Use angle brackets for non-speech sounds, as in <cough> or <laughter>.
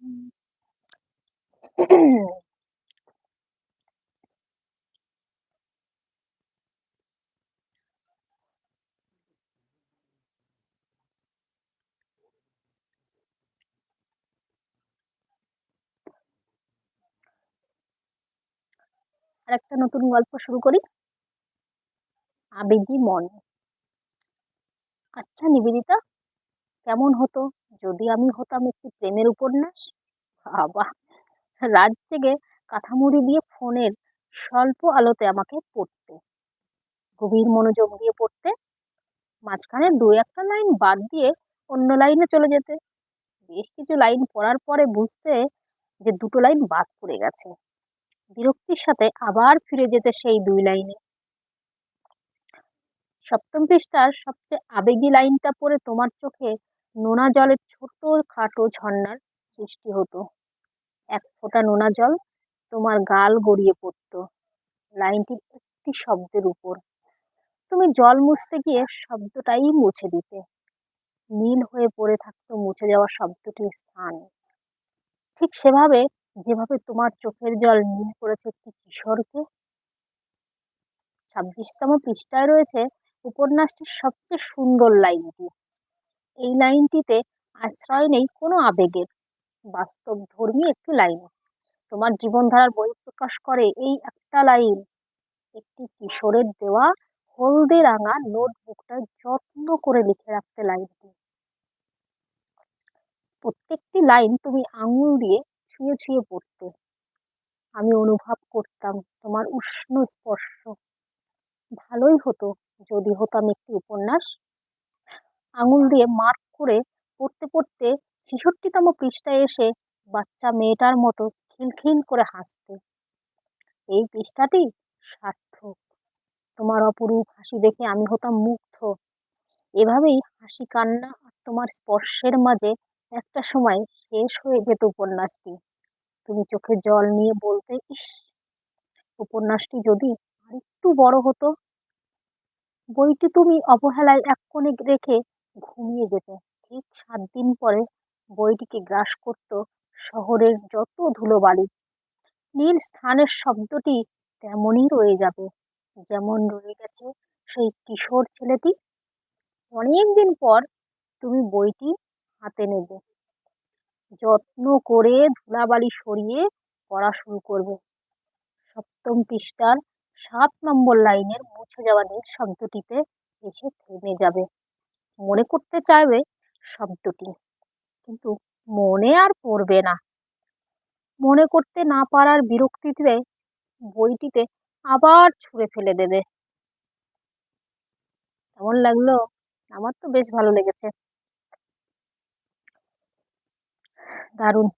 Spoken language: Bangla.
<clears throat> আরেকটা নতুন গল্প শুরু করি। আবেগী মন। আচ্ছা নিবেদিতা? কেমন হতো? যদি আমি হতাম একটি প্রেমের উপন্যাস? বাবা, রাত জেগে কাঁথামুড়ি দিয়ে ফোনের স্বল্প আলোতে আমাকে পড়তে। গভীর মনোযোগ দিয়ে পড়তে, মাঝখানে দু একটা লাইন বাদ দিয়ে অন্য লাইনে চলে যেতে। বেশ কিছু লাইন পড়ার পরে বুঝতে যে দুটো লাইন বাদ পড়ে গেছে। বিরক্তির সাথে আবার ফিরে যেতে সেই দুই লাইনে। সপ্তম পৃষ্ঠার সবচেয়ে আবেগী লাইনটা পড়ে তোমার চোখে নোনা জলের ছোট খাটো ঝর্ণার সৃষ্টি হতো। এক ফোঁটা নোনা জল তোমার গাল গড়িয়ে পড়তো লাইনটির একটি শব্দের উপর। তুমি জল মুছতে গিয়ে শব্দটাই মুছে দিতে। নীল হয়ে পড়ে থাকতো মুছে যাওয়া শব্দটির স্থান। ঠিক সেভাবে যেভাবে তোমার চোখের জল নীল করেছে একটি কিশোরকে। ছাব্বিশতম পৃষ্ঠায় রয়েছে উপন্যাসটির সবচেয়ে সুন্দর লাইনটি। এই লাইনটিতে আশ্রয় নেই কোনো আবেগের। বাস্তব ধর্মী একটি লাইন। তোমার জীবনধারার বই বহিঃপ্রকাশ করে এই একটা লাইন। একটি কিশোরের দেওয়া হলদে রাঙা নোটবুকটা যত্ন করে লিখে রাখতে লাইনটি। প্রত্যেকটি লাইন তুমি আঙুল দিয়ে ছুঁয়ে ছুঁয়ে পড়তে। আমি অনুভব করতাম তোমার উষ্ণ স্পর্শ। ভালোই হতো, যদি হতাম একটি উপন্যাস। আঙুল দিয়ে মার্ক করে পড়তে পড়তে ছেষট্টিতম পৃষ্ঠায় এসে বাচ্চা মেয়েটার মতো খিলখিল করে হাসতে এই পৃষ্ঠাটি সার্থক। তোমার অপরূপ হাসি দেখে আমি হতাম মুগ্ধ। এভাবেই হাসি, কান্না আর তোমার স্পর্শের মাঝে একটা সময় শেষ হয়ে যেত উপন্যাসটি। তুমি চোখে জল নিয়ে বলতে, ইস, উপন্যাসটি যদি আরেকটু বড় হতো? বইটি তুমি অবহেলায় এক কোণে রেখে ঘুমিয়ে যেত। ঠিক সাত দিন পরে বইটিকে গ্রাস করত শহরের যত ধুলোবালি। নীল স্থানের শব্দটি তেমনই রয়ে যাবে, যেমন রয়ে গেছে সেই কিশোর ছেলেটি। অনেকদিন পর তুমি বইটি হাতে নেবে। যত্ন করে ধুলাবালি সরিয়ে পড়া শুরু করবে। সপ্তম পৃষ্ঠার সাত নম্বর লাইনের মুছে যাওয়া নীল শব্দটিতে এসে থেমে যাবে। মনে করতে চাইবে শব্দটি। কিন্তু মনে আর পড়বে না। মনে করতে না পারার বিরক্তিতে বইটিতে আবার ছুঁড়ে ফেলে দেবে। কেমন লাগল? আমার তো বেশ ভালো লেগেছে। দারুণ।